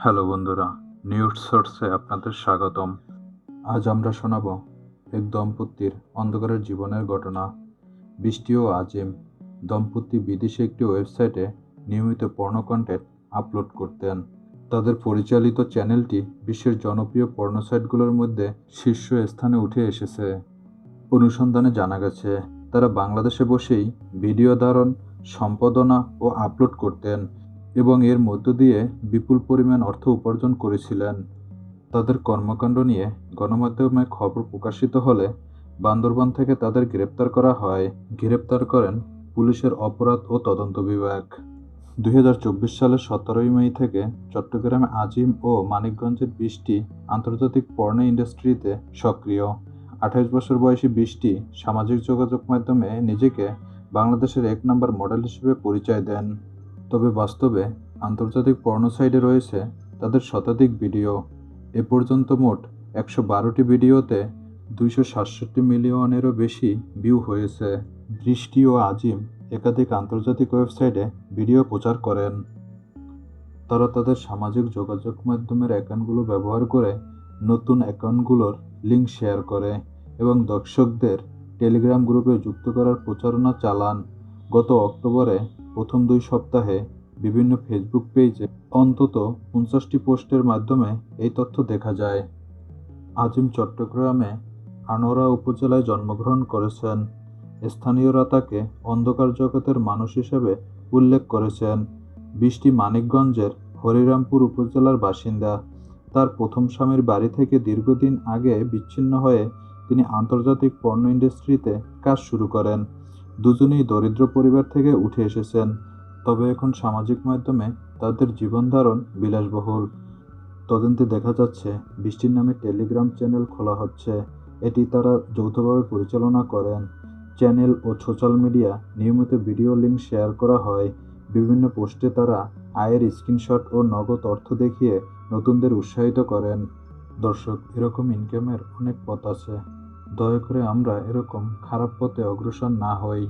Hello বন্ধুরা news সোর্সে আপনাদের স্বাগতম। আজ আমরা শোনাব এক দম্পতির অন্ধকারের জীবনের ঘটনা। বৃষ্টি ও আজিম, দম্পতি বিদেশি একটি ওয়েবসাইটে নিয়মিত পর্ণ কন্টেন্ট আপলোড করতেন। তাদের পরিচালিত চ্যানেলটি বিশ্বের জনপ্রিয় পর্ণ সাইটগুলোর মধ্যে শীর্ষ স্থানে উঠে এসেছে। অনুসন্ধানে জানা গেছে, তারা বাংলাদেশে বসেই ভিডিও ধারণ, সম্পাদনা ও আপলোড করতেন। এবং এর মধ্য দিয়ে বিপুল পরিমাণ অর্থ উপার্জন করেছিলেন। তাদের কর্মকাণ্ড নিয়ে গণমাধ্যমে খবর প্রকাশিত হলে বান্দরবান থেকে তাদের গ্রেপ্তার করা হয়। গ্রেপ্তার করেন পুলিশের অপরাধ ও তদন্ত বিভাগ। দুই হাজার চব্বিশ সালের সতেরোই মে থেকে চট্টগ্রামে আজিম ও মানিকগঞ্জের বৃষ্টি আন্তর্জাতিক পর্ণ ইন্ডাস্ট্রিতে সক্রিয়। আঠাইশ বছর বয়সী বৃষ্টি সামাজিক যোগাযোগ মাধ্যমে নিজেকে বাংলাদেশের এক নম্বর মডেল হিসেবে পরিচয় দেন। তবে বাস্তবে আন্তর্জাতিক পর্ণ সাইটে রয়েছে তাদের শতাধিক ভিডিও। এ পর্যন্ত মোট একশো বারোটি ভিডিওতে দুইশো সাতষট্টি মিলিয়নেরও বেশি ভিউ হয়েছে। দৃষ্টি ও আজিম একাধিক আন্তর্জাতিক ওয়েবসাইটে ভিডিও প্রচার করেন। তারা তাদের সামাজিক যোগাযোগ মাধ্যমের অ্যাকাউন্টগুলো ব্যবহার করে নতুন অ্যাকাউন্টগুলোর লিঙ্ক শেয়ার করে এবং দর্শকদের টেলিগ্রাম গ্রুপে যুক্ত করার প্রচারণা চালান। গত অক্টোবরে প্রথম দুই সপ্তাহে বিভিন্ন ফেসবুক পেজে অন্তত পঞ্চাশটি পোস্টের মাধ্যমে এই তথ্য দেখা যায়। আজিম চট্টগ্রামে আনোরা উপজেলায় জন্মগ্রহণ করেছেন। স্থানীয়রা তাকে অন্ধকার জগতের মানুষ হিসেবে উল্লেখ করেছেন। বৃষ্টি মানিকগঞ্জের হরিরামপুর উপজেলার বাসিন্দা। তার প্রথম স্বামীর বাড়ি থেকে দীর্ঘদিন আগে বিচ্ছিন্ন হয়ে তিনি আন্তর্জাতিক পণ্য ইন্ডাস্ট্রিতে কাজ শুরু করেন। দুজনেই দরিদ্র পরিবার থেকে উঠে এসেছেন। তবে এখন সামাজিক মাধ্যমে তাদের জীবনধারণ বিলাসবহুল। তদন্তে দেখা যাচ্ছে, বৃষ্টির নামে টেলিগ্রাম চ্যানেল খোলা হচ্ছে। এটি তারা যৌথভাবে পরিচালনা করেন। চ্যানেল ও সোশ্যাল মিডিয়া নিয়মিত ভিডিও লিঙ্ক শেয়ার করা হয়। বিভিন্ন পোস্টে তারা আয়ের স্ক্রিনশট ও নগদ অর্থ দেখিয়ে নতুনদের উৎসাহিত করেন। দর্শক, এরকম ইনকামের অনেক পথ আছে। দয়া করে আমরা এরকম খারাপ পথে অগ্রসর না হই।